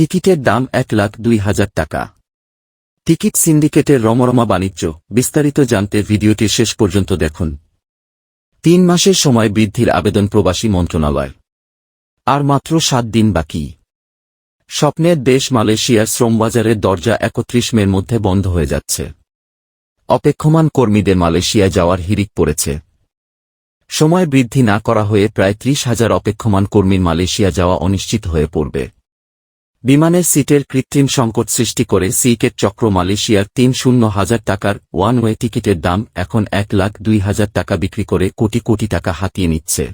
টিকিটের দাম এক লাখ দুই হাজার টাকা। টিকিট সিন্ডিকেটের রমরমা বাণিজ্য, বিস্তারিত জানতে ভিডিওটি শেষ পর্যন্ত দেখুন। তিন মাসের সময় বৃদ্ধির আবেদন প্রবাসী মন্ত্রণালয়। আর মাত্র সাত দিন বাকি। স্বপ্নের দেশ মালয়েশিয়ার শ্রমবাজারের দরজা একত্রিশ মের মধ্যে বন্ধ হয়ে যাচ্ছে। অপেক্ষমান কর্মীদের মালয়েশিয়ায় যাওয়ার হিরিক পড়েছে। সময় বৃদ্ধি না করা হয়ে প্রায় ত্রিশ হাজার অপেক্ষমান কর্মীর মালয়েশিয়া যাওয়া অনিশ্চিত হয়ে পড়বে। বিমানের সিটের কৃত্রিম সংকট সৃষ্টি করে সিকেট চক্র মালয়েশিয়ার তিন শূন্য হাজার টাকার ওয়ান ওয়ে টিকিটের দাম এখন এক লাখ দুই হাজার টাকা বিক্রি করে কোটি কোটি টাকা হাতিয়ে নিচ্ছে।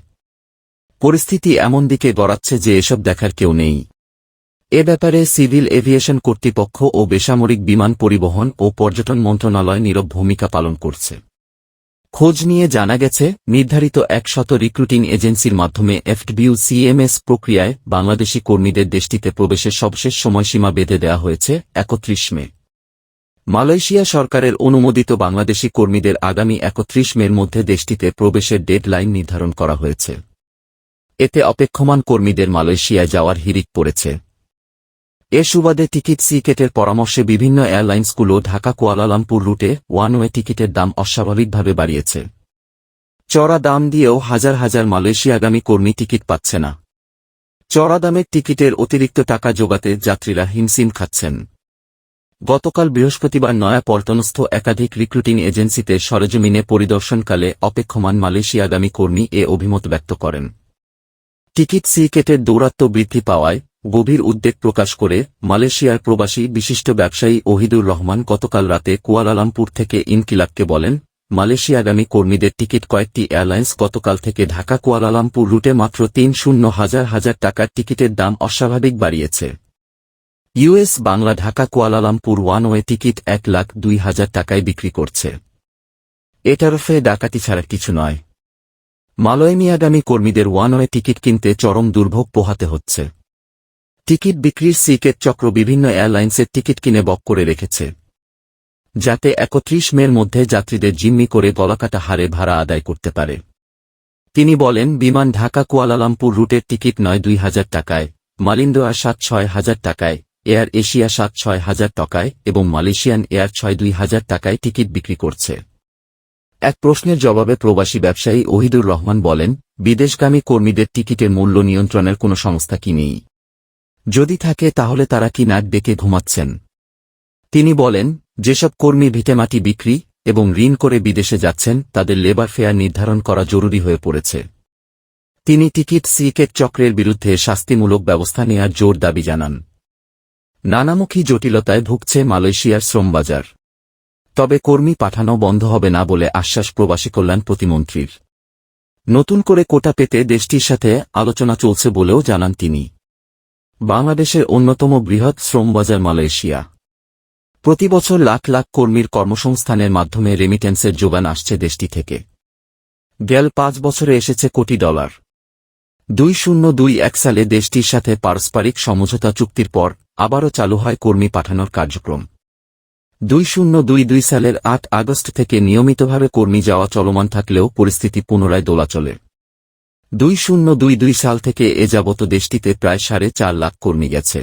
পরিস্থিতি এমন দিকে গড়াচ্ছে যে এসব দেখার কেউ নেই। এ ব্যাপারে সিভিল এভিয়েশন কর্তৃপক্ষ ও বেসামরিক বিমান পরিবহন ও পর্যটন মন্ত্রণালয় নীরব ভূমিকা পালন করছে। খোঁজ নিয়ে জানা গেছে, নির্ধারিত একশত রিক্রুটিং এজেন্সির মাধ্যমে এফডিবিউ সিএমএস প্রক্রিয়ায় বাংলাদেশি কর্মীদের দেশটিতে প্রবেশের সবশেষ সময়সীমা বেঁধে দেওয়া হয়েছে, একত্রিশ মে। মালয়েশিয়া সরকারের অনুমোদিত বাংলাদেশি কর্মীদের আগামী একত্রিশ মের মধ্যে দেশটিতে প্রবেশের ডেডলাইন নির্ধারণ করা হয়েছে। এতে অপেক্ষমান কর্মীদের মালয়েশিয়ায় যাওয়ার হিরিক পড়েছে। এ সুবাদে টিকিট সিকেটের পরামর্শে বিভিন্ন এয়ারলাইন্সগুলো ঢাকা কুয়ালালামপুর রুটে ওয়ান ওয়ে টিকিটের দাম অস্বাভাবিকভাবে বাড়িয়েছে। চড়া দাম দিয়েও হাজার হাজার মালয়েশিয়াগামী কর্মী টিকিট পাচ্ছে না। চড়া দামের টিকিটের অতিরিক্ত টাকা জোগাতে যাত্রীরা হিমসিম খাচ্ছেন। গতকাল বৃহস্পতিবার নয়া পল্টনস্থ একাধিক রিক্রুটিং এজেন্সিতে সরেজমিনে পরিদর্শনকালে অপেক্ষমান মালয়েশিয়াগামী কর্মী এ অভিমত ব্যক্ত করেন। টিকিট সিকেটের দৌরাত্ম্য বৃদ্ধি পাওয়ায় গভীর উদ্বেগ প্রকাশ করে মালয়েশিয়ার প্রবাসী বিশিষ্ট ব্যবসায়ী ওহিদুর রহমান গতকাল রাতে কুয়ালালামপুর থেকে ইনকিলাবকে বলেন, মালয়েশিয়াগামী কর্মীদের টিকিট কয়েকটি এয়ারলাইন্স গতকাল থেকে ঢাকা কুয়ালালামপুর রুটে মাত্র তিন শূন্য হাজার হাজার টাকার টিকিটের দাম অস্বাভাবিক বাড়িয়েছে। US Bangla Dhaka Kuala Lumpur one way ticket এক লাখ দুই হাজার টাকায় বিক্রি করছে। এটারফে ডাকাতি ছাড়া কিছু নয়। মালয়েমিয়াগামী কর্মীদের ওয়ান ওয়ে টিকিট কিনতে চরম দুর্ভোগ পোহাতে হচ্ছে। টিকিট বিক্রির সিকেট চক্র বিভিন্ন এয়ারলাইন্সের টিকিট কিনে বক করে রেখেছে। যাতে একত্রিশ মের মধ্যে যাত্রীদের জিম্মি করে গলাকাটা হারে ভাড়া আদায় করতে পারে। তিনি বলেন, বিমান ঢাকা কুয়ালালামপুর রুটের টিকিট নয় দুই হাজার টাকায় মালিন্দোয়া সাত ছয় হাজার টাকায়, এয়ার এশিয়া সাত ছয় হাজার টাকায় এবং মালয়েশিয়ান এয়ার ছয় দুই হাজার টাকায় টিকিট বিক্রি করছে। এক প্রশ্নের জবাবে প্রবাসী ব্যবসায়ী ওহিদুর রহমান বলেন, বিদেশগামী কর্মীদের টিকিটের মূল্য নিয়ন্ত্রণের কোনো সংস্থা কি নেই? যদি থাকে তাহলে তারা কি নাক ডেকে ঘুমাচ্ছেন? তিনি বলেন, যেসব কর্মী ভিটেমাটি বিক্রি এবং ঋণ করে বিদেশে যাচ্ছেন, তাদের লেবার ফেয়ার নির্ধারণ করা জরুরি হয়ে পড়েছে। তিনি টিকিট সিকেট চক্রের বিরুদ্ধে শাস্তিমূলক ব্যবস্থা নেয়ার জোর দাবি জানান। নানামুখী জটিলতায় ভুগছে মালয়েশিয়ার শ্রমবাজার। তবে কর্মী পাঠানো বন্ধ হবে না বলে আশ্বাস প্রবাসী কল্যাণ প্রতিমন্ত্রীর। নতুন করে কোটা পেতে দেশটির সাথে আলোচনা চলছে বলেও জানান তিনি। বাংলাদেশের অন্যতম বৃহৎ শ্রমবাজার মালয়েশিয়া। প্রতি বছর লাখ লাখ কর্মীর কর্মসংস্থানের মাধ্যমে রেমিটেন্সের যোগান আসছে দেশটি থেকে। গেল পাঁচ বছরে এসেছে কোটি ডলার। দুই শূন্য দুই এক সালে দেশটির সাথে পারস্পরিক সমঝোতা চুক্তির পর আবারও চালু হয় কর্মী পাঠানোর কার্যক্রম। দুই শূন্য দুই দুই সালের আট আগস্ট থেকে নিয়মিতভাবে কর্মী যাওয়া চলমান থাকলেও পরিস্থিতি পুনরায় দোলাচলে। দুই শূন্য দুই দুই সাল থেকে এ যাবত দেশটিতে প্রায় সাড়ে চার লাখ কর্মী গেছে।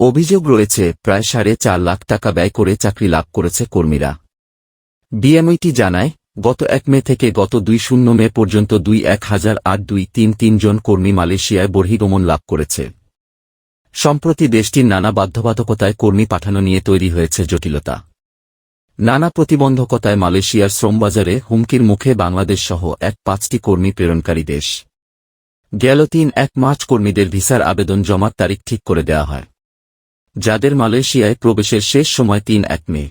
অভিযোগ রয়েছে, প্রায় সাড়ে চার লাখ টাকা ব্যয় করে চাকরি লাভ করেছে কর্মীরা। বিএমইটি জানায়, গত এক মে থেকে গত দুই শূন্য মে পর্যন্ত দুই এক হাজার আট দুই তিন তিনজন কর্মী মালয়েশিয়ায় বর্হিগমন লাভ করেছে। সম্প্রতি দেশটির নানা বাধ্যবাধকতায় কর্মী পাঠানো নিয়ে তৈরি হয়েছে জটিলতা। নানা প্রতিবন্ধকতায় মালয়েশিয়ার শ্রমবাজারে হুমকির মুখে বাংলাদেশ সহ এক পাঁচটি কর্মী প্রেরণকারী দেশ। গেল তিন এক মার্চ কর্মীদের ভিসার আবেদন জমার তারিখ ঠিক করে দেওয়া হয়। যাদের মালয়েশিয়ায় প্রবেশের শেষ সময় তিন এক মে।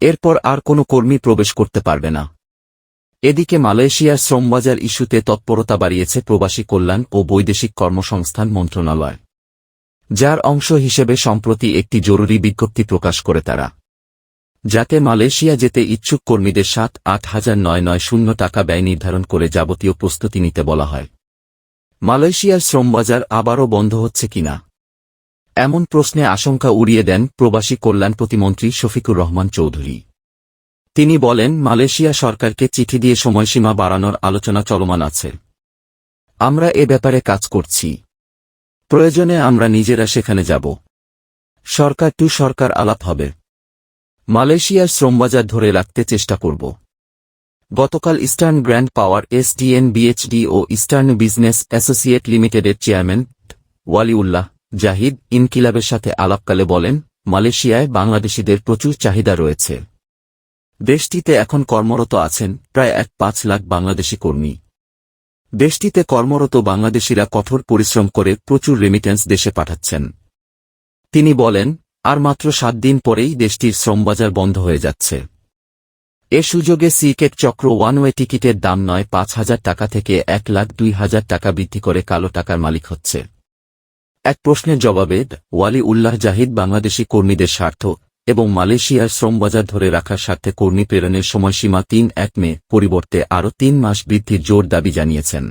এরপর আর কোনো কর্মী প্রবেশ করতে পারবে না। এদিকে মালয়েশিয়ার শ্রমবাজার ইস্যুতে তৎপরতা বাড়িয়েছে প্রবাসী কল্যাণ ও বৈদেশিক কর্মসংস্থান মন্ত্রণালয়। যার অংশ হিসেবে সম্প্রতি একটি জরুরি বিজ্ঞপ্তি প্রকাশ করে তারা। যাতে মালয়েশিয়া যেতে ইচ্ছুক কর্মীদের সাত আট হাজার নয় নয় শূন্য টাকা ব্যয় নির্ধারণ করে যাবতীয় প্রস্তুতি নিতে বলা হয়। মালয়েশিয়ার শ্রমবাজার আবারও বন্ধ হচ্ছে কিনা এমন প্রশ্নে আশঙ্কা উড়িয়ে দেন প্রবাসী কল্যাণ প্রতিমন্ত্রী শফিকুর রহমান চৌধুরী। তিনি বলেন, মালয়েশিয়া সরকারকে চিঠি দিয়ে সময়সীমা বাড়ানোর আলোচনা চলমান আছে। আমরা এ ব্যাপারে কাজ করছি। প্রয়োজনে আমরা নিজেরা সেখানে যাব। সরকার টু সরকার আলাপ হবে। মালয়েশিয়ার শ্রমবাজার ধরে রাখতে চেষ্টা করব। গতকাল Eastern Grand Power SDN BHD ও ইস্টার্ন বিজনেস অ্যাসোসিয়েট লিমিটেডের চেয়ারম্যান ওয়ালিউল্লাহ জাহিদ ইনকিলাবের সাথে আলাপকালে বলেন, মালয়েশিয়ায় বাংলাদেশিদের প্রচুর চাহিদা রয়েছে। দেশটিতে এখন কর্মরত আছেন প্রায় এক পাঁচ লাখ বাংলাদেশি কর্মী। দেশটিতে কর্মরত বাংলাদেশিরা কঠোর পরিশ্রম করে প্রচুর রেমিটেন্স দেশে পাঠাচ্ছেন। তিনি বলেন আর মাত্র সাত দিন পরেই দেশটির শ্রমবাজার বন্ধ হয়ে যাচ্ছে। এ সুযোগে সিকেট চক্র ওয়ান ওয়ে টিকিটের দাম নয়, পাঁচ হাজার টাকা থেকে এক লাখ দুই হাজার টাকা বৃদ্ধি করে কালো টাকার মালিক হচ্ছে। এক প্রশ্নের জবাবে, ওয়ালি উল্লাহ জাহিদ বাংলাদেশি কর্মীদের স্বার্থ এবং মালয়েশিয়ার শ্রমবাজার ধরে রাখার স্বার্থে কর্মী প্রেরণের সময়সীমা তিন এক মে পরিবর্তে আরও তিন মাস বৃদ্ধির জোর দাবি জানিয়েছেন।